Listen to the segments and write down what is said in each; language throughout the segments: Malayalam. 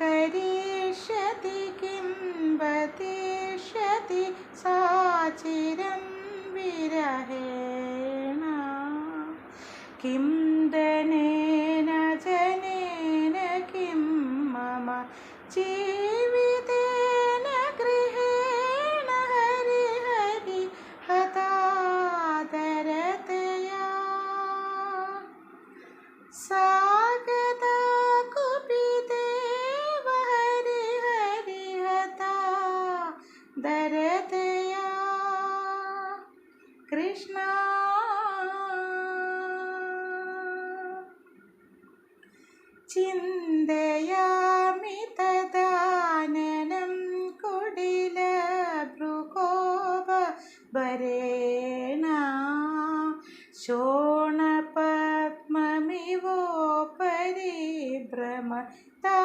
करिष्यति किं वदिष्यति सा चिरं विरहेण किं धनेन जनेन किं मम जीवितेन ധരതയ കൃഷ്ണ. ചിന്തയാമി തദാനനം കുടില ഭൃകോപ ഭരേണ. ശോണപത്മമിവോപരി ഭ്രമ താ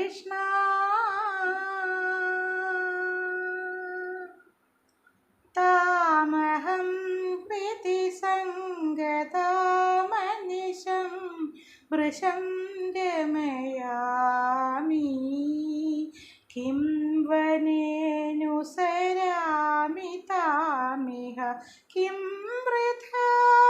कृष्णा। तामहं कृतिसङ्गतामनिशं वृषं गमयामि। किं वनेनुसरामि तामिह किं वृथा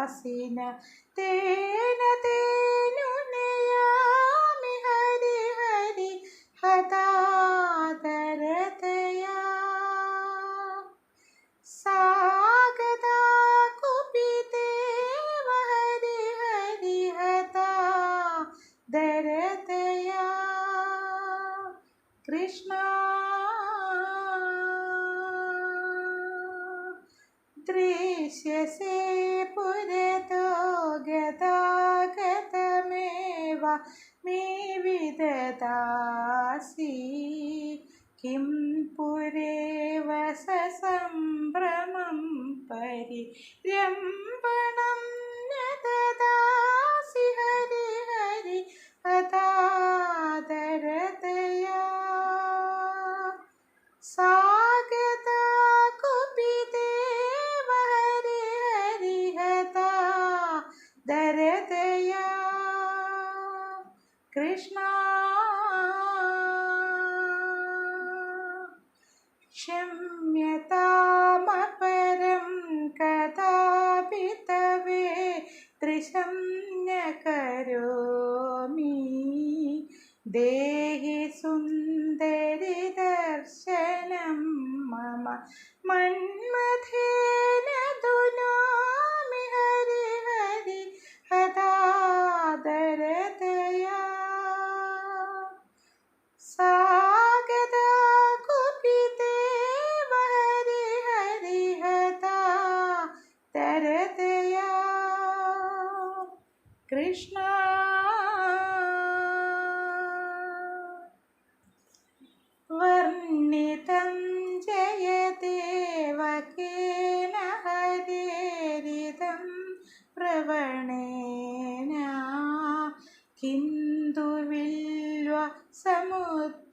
गतासिन तेन तेनुनयामि हरि हरि हतादरतया सागदा कुपिदेव हरि हरि हता दरतया। कृष्णा मे विददासि किं पुरेव ससम्भ्रमं परिरम्भणं न ददासि हरि हरि हतादरतया न करोमि देहि सुन्दरि दर्शनं मम मन्मथेन किन्तु विल्व समुद्रसम्भव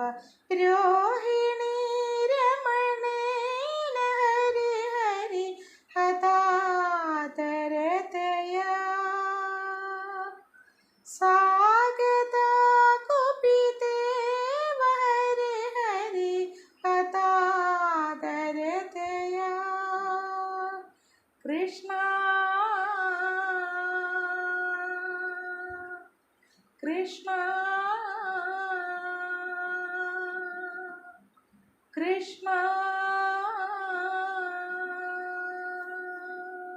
रोहिणी Krishna Krishna.